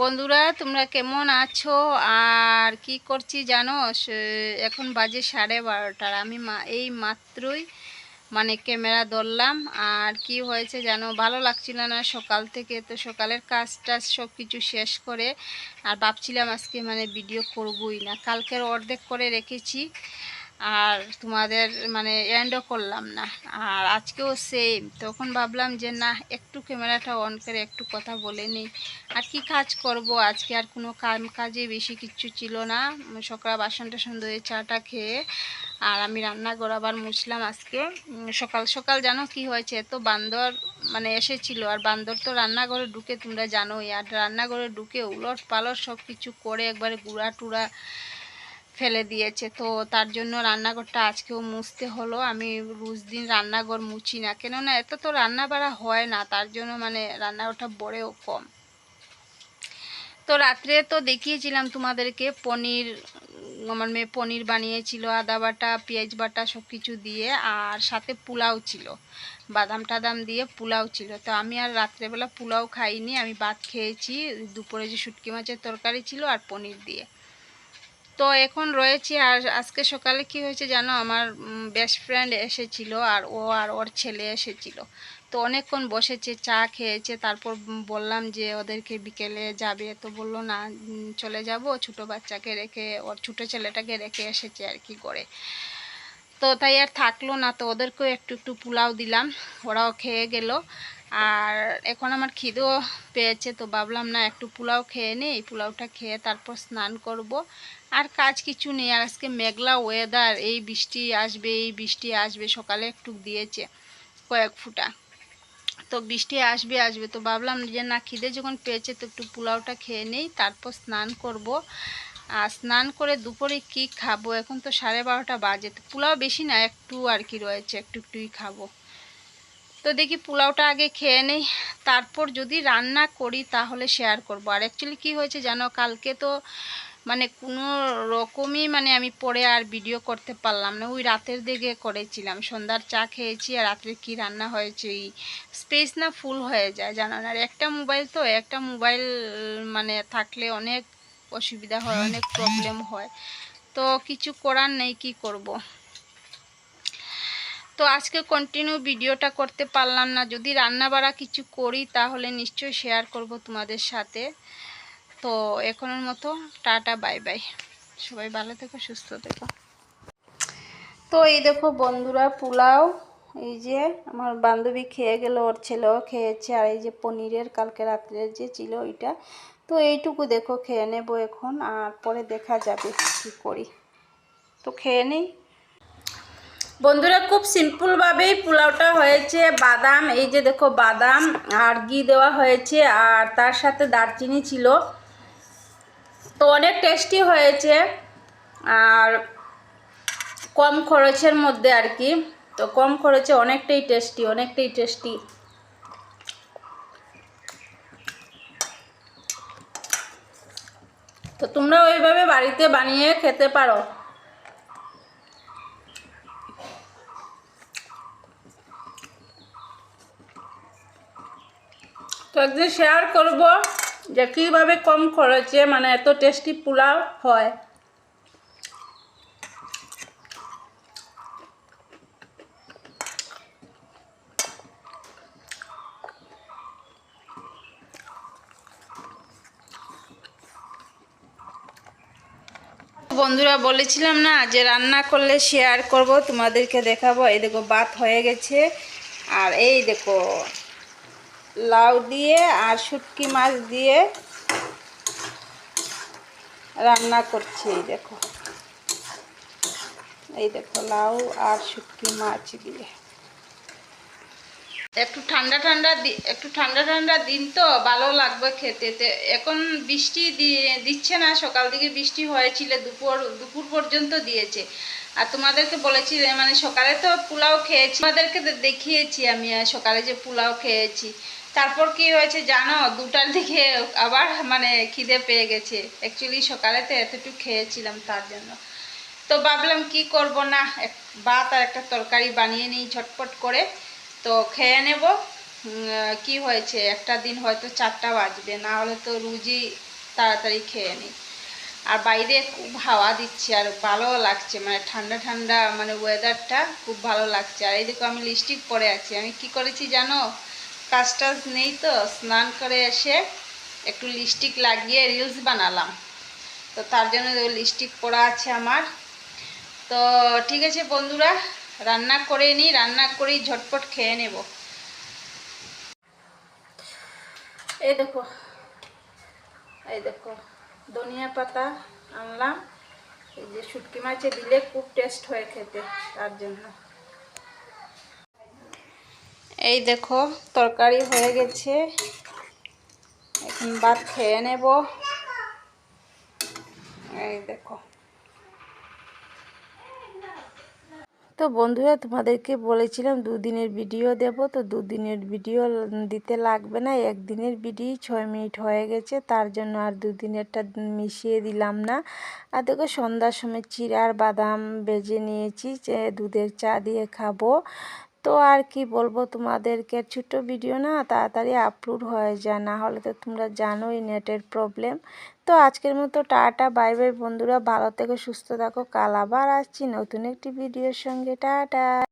বন্ধুরা, তোমরা কেমন আছো? আর কি করছি জানো? এখন বাজে সাড়ে বারোটার। আমি এই মাত্রই মানে ক্যামেরা ধরলাম। আর কি হয়েছে জানো? ভালো লাগছিল না সকাল থেকে। তো সকালের কাজ টাজ সব কিছু শেষ করে আর ভাবছিলাম আজকে মানে ভিডিও করবই না। কালকের অর্ধেক করে রেখেছি। আর তোমাদের মানে এন্ডও করলাম না। আর আজকেও সেম তখন ভাবলাম যে, না, একটু ক্যামেরাটা অন করে একটু কথা বলে নিই। আর কি কাজ করব? আজকে আর কোনো কাম কাজে বেশি কিচ্ছু ছিল না। সকাল বাসন টাসন ধুয়ে চাটা খেয়ে আর আমি রান্নাঘর আবার মুছলাম আজকে। সকাল সকাল জানো কি হয়েছে? এত বান্দর মানে এসেছিল। আর বান্দর তো রান্নাঘরে ঢুকে তোমরা জানোই। আর রান্নাঘরে ঢুকে উলট পালট সব কিছু করে একবারে গুড়া টুড়া ফেলে দিয়েছে। তো তার জন্য রান্নাঘরটা আজকেও মুছতে হলো। আমি রোজ দিন রান্নাঘর মুছি না। কেননা এত তো রান্না বাড়া হয় না, তার জন্য মানে রান্নাঘরটা বড়েও কম। তো রাত্রে তো দেখিয়েছিলাম তোমাদেরকে, পনির, আমার মেয়ে পনির বানিয়েছিল, আদা বাটা, পেঁয়াজ বাটা সব কিছু দিয়ে, আর সাথে পোলাও ছিল। বাদাম টাদাম দিয়ে পোলাও ছিল। তো আমি আর রাত্রেবেলা পোলাও খাইনি, আমি ভাত খেয়েছি, দুপুরে যে শুটকি মাছের তরকারি ছিল আর পনির দিয়ে। তো এখন রয়েছে আর আজকে সকালে কি হয়েছে জানো? আমার বেস্ট ফ্রেন্ড এসেছিল আর ও আর ওর ছেলে এসেছিল। তো অনেকক্ষণ বসেছে, চা খেয়েছে, তারপর বললাম যে ওদেরকে বিকেলে যাবে। তো বলল, না চলে যাব। ছোট বাচ্চাকে রেখে, ওর ছোট ছেলেটাকে রেখে এসেছে আর কি করে। তো তাই আর থাকল না। তো ওদেরকেও একটু একটু পোলাও দিলাম। ওরাও খেয়ে গেল। আর এখন আমার খিদেও পেয়েছে, তো ভাবলাম না একটু পোলাও খেয়ে নিই। পোলাওটা খেয়ে তারপর স্নান করব। আর কাজ কিছু নেই, আর আজকে মেঘলা ওয়েদার এই বৃষ্টি আসবে, এই বৃষ্টি আসবে, সকালে একটু দিয়েছে কয়েক ফুটা। তো বৃষ্টি আসবে আসবে, তো ভাবলাম যে না, খিদে যখন পেয়েছে তো একটু পোলাওটা খেয়ে নেই, তারপর স্নান করব। আর স্নান করে দুপুরে কি খাব? এখন তো সাড়ে বারোটা বাজে, তো পোলাও বেশি না, একটু আর কি রয়েছে, একটু একটুই খাব। তো দেখি পোলাওটা আগে খেয়ে নেই। তারপর যদি রান্না করি তাহলে শেয়ার করব। আর অ্যাকচুয়ালি কি হয়েছে জানো? কালকে তো মানে কোনো রকমই মানে আমি পরে আর ভিডিও করতে পারলাম না। ওই রাতের দিকে করেছিলাম। সন্ধ্যার চা খেয়েছি আর রাত্রে কি রান্না হয়েছে এই স্পেস না ফুল হয়ে যায়, জানো না? আর একটা মোবাইল তো, একটা মোবাইল মানে থাকলে অনেক অসুবিধা হয়, অনেক প্রবলেম হয়। তো কিছু করার নেই, কি করব। তো আজকে কন্টিনিউ ভিডিওটা করতে পারলাম না। যদি রান্না বাড়া কিছু করি, তাহলে নিশ্চয়ই শেয়ার করব তোমাদের সাথে। তো এখনের মতো টাটা বাই বাই সবাই ভালো থেকো, সুস্থ থেকো। তো এই দেখো বন্ধুরা, পোলাও, এই যে আমার বান্ধবী খেয়ে গেল, ওর ছেলেও খেয়েছে, আর এই যে পনিরের কালকে রাত্রের যে ছিল ওইটা। তো এইটুকু দেখো, খেয়ে নেব এখন, আর পরে দেখা যাবে কি করি। তো খেয়ে নেই? বন্ধুরা, খুব সিম্পলভাবেই পোলাওটা হয়েছে। বাদাম, এই যে দেখো বাদাম, আর ঘি দেওয়া হয়েছে, আর তার সাথে দারচিনি ছিল। তো অনেক টেস্টি হয়েছে, আর কম খরচের মধ্যে আর কি। তো কম খরচে অনেকটাই টেস্টি অনেকটাই টেস্টি তো তোমরা ওইভাবে বাড়িতে বানিয়ে খেতে পারো। তো একদিন শেয়ার করব যে কীভাবে কম খরচে মানে এত টেস্টি পোলাও হয়। বন্ধুরা বলেছিলাম না যে রান্না করলে শেয়ার করব, তোমাদেরকে দেখাবো। এই দেখো, ভাত হয়ে গেছে। আর এই দেখো লাউ দিয়ে আর শুটকি মাছ দিয়ে রান্না করছি দেখো। এই দেখো লাউ আর শুটকি মাছ দিয়ে। একটু ঠান্ডা ঠান্ডা একটু ঠান্ডা ঠান্ডা দিন তো, ভালো লাগবে খেতে। এখন বৃষ্টি দিচ্ছে না, সকাল দিকে বৃষ্টি হয়েছিল, দুপুর দুপুর পর্যন্ত দিয়েছে। আর তোমাদেরকে বলেছি মানে সকালে তো পোলাও খেয়েছি। তোমাদেরকে দেখিয়েছি আমি সকালে যে পোলাও খেয়েছি। তারপর কি হয়েছে জানো? দুটার দিকে আবার মানে খিদে পেয়ে গেছে। অ্যাকচুয়ালি সকালে তো এতটুকু খেয়েছিলাম তার জন্য। তো ভাবলাম কি করব না? ভাত আর একটা তরকারি বানিয়ে নিই ঝটপট করে। তো খেয়ে নেব। কি হয়েছে? একটা দিন হয়তো চারটা বাজবে। না হলে তো রুজি তাড়াতাড়ি খেয়ে নিই। আর বাইরে খুব হাওয়া দিচ্ছে আর ভালো লাগছে। মানে ঠান্ডা ঠান্ডা মানে ওয়েদারটা খুব ভালো লাগছে। আর এইদিকে আমি লিপস্টিক পরে আছি। আমি কি করেছি জানো? কাজ টাজ নেই তো, স্নান করে এসে একটু লিপস্টিক লাগিয়ে রিলস বানালাম। তো তার জন্য লিপস্টিক পরা আছে আমার। তো ঠিক আছে বন্ধুরা, রান্না করে নিই, রান্না করেই ঝটপট খেয়ে নেব। এই দেখো এই দেখো, ধনিয়া পাতা আনলাম। এই যে শুটকি মাছে দিলে খুব টেস্ট হয় খেতে, তার জন্য। এই দেখো, তরকারি হয়ে গেছে। এখন ভাত খেয়ে নেব। এই দেখো। তো বন্ধুরা, তোমাদেরকে বলেছিলাম দুদিনের ভিডিও দেব, তো দুদিনের ভিডিও দিতে লাগবে না, একদিনের ভিডিও ছয় মিনিট হয়ে গেছে, তার জন্য আর দুদিনেরটা মিশিয়ে দিলাম না। আর দেখো, সন্ধ্যার সময় চিড়া আর বাদাম বেজে নিয়েছি, যে দুধের চা দিয়ে খাব। তো আর কি বলব তোমাদেরকে ছোট ভিডিও না তাড়াতাড়ি আপলোড হয়ে যায়, না হলে তো তোমরা জানোই নেটের প্রবলেম তো আজকের মতো টাটা বাই বাই বন্ধুরা, ভালো থেকে, সুস্থ থাকো, কাল আবার আসছি নতুন একটি ভিডিওর সঙ্গে, টাটা।